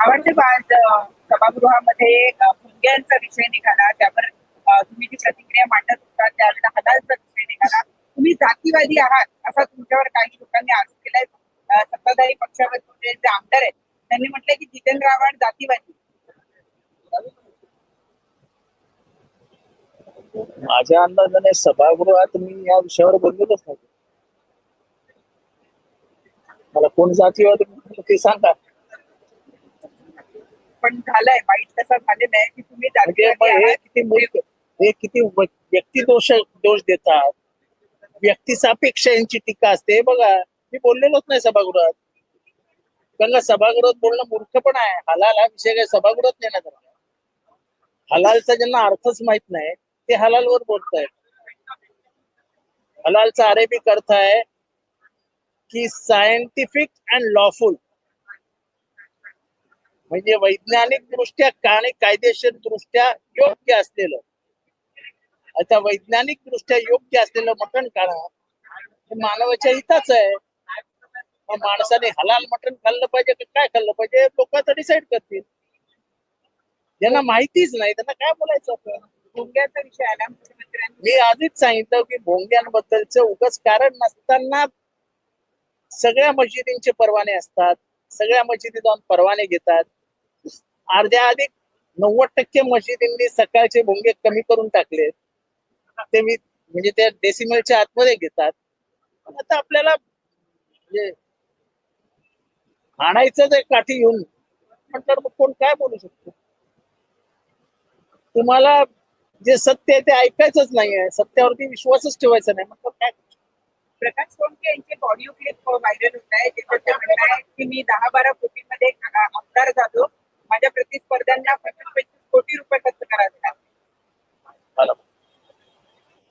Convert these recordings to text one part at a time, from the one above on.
आवडते सभागृहामध्ये भुंग्यांचा विषय निघाला त्यावर तुम्ही जी प्रतिक्रिया मांडत होता त्यावेळेला हलालचा विषय निघाला. तुम्ही जातीवादी आहात असा तुमच्यावर काही लोकांनी आरोप केलाय सत्ताधारी पक्षावर तुमचे जे आमदार आहेत त्यांनी म्हटलंय की जितेन रावण जातीवादी. माझ्या अंदाजाने सभागृहात मी या विषयावर बोललेच नव्हतो. कोण जातीवाद ते सांगा पण झालंय वाईट तसं झालेलं आहे की तुम्ही म्हणजे मग हे किती मूर्ख हे किती व- व्यक्ती दोष दोष देतात. व्यक्ती सापेक्ष यांची टीका असते. हे बघा मी बोललेलोच नाही सभागृहात. कारण का सभागृहात बोलणं मूर्ख पण आहे. हलाल हा विषय काय सभागृहात नेण्यात आला हलालचा ज्यांना अर्थच माहीत नाही ते हलालवर बोलतायत. हलालचा अरेबिक अर्थ आहे की सायंटिफिक अँड लॉफुल म्हणजे वैज्ञानिक दृष्ट्या आणि कायदेशीर दृष्ट्या योग्य असलेलं. आता वैज्ञानिक दृष्ट्या योग्य असलेलं मटण खाणं हे मानवाच्या हिताच आहे. मग माणसाने हलाल मटण खाल्लं पाहिजे की काय खाल्लं पाहिजे लोक आता डिसाईड करतील. ज्यांना माहितीच नाही. त्यांना काय बोलायचं आपण भुंग्याचा विषय आला. मुख्यमंत्र्यांनी मी आधीच सांगितलं की भोंग्यांबद्दलचं उगाच कारण नसताना सगळ्या मशिदींचे परवाने असतात सगळ्या मशिदी जाऊन परवाने घेतात. अर्ध्या अधिक नव्वद टक्के मशिदींनी सकाळचे भोंगे कमी करून टाकले. ते मी म्हणजे त्या डेसिमलच्या आतमध्ये घेतात. पण आता आपल्याला म्हणजे आणायचं ते काठी घेऊन म्हटलं मग कोण काय बोलू शकतो? तुम्हाला जे सत्य आहे ते ऐकायचंच नाहीये. सत्यावरती विश्वासच ठेवायचा नाही. म्हटलं काय? प्रकाश सोनके यांचे ऑडिओ क्लिप व्हायरल होत आहे जेव्हा म्हणत आहे की मी दहा बारा कोटीमध्ये आमदार झालो. माझ्या प्रतिस्पर्ध्यांना पंचवीस पंचवीस कोटी रुपये खर्च करावे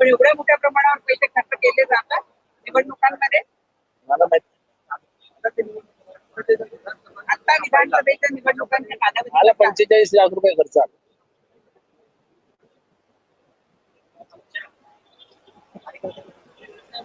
पण एवढ्या मोठ्या प्रमाणावर पैसे खर्च केले जातात निवडणुकांमध्ये? आता विधानसभेच्या निवडणुकांच्या कालावधी पंचेचाळीस लाख रुपये खर्च आले. Thank you.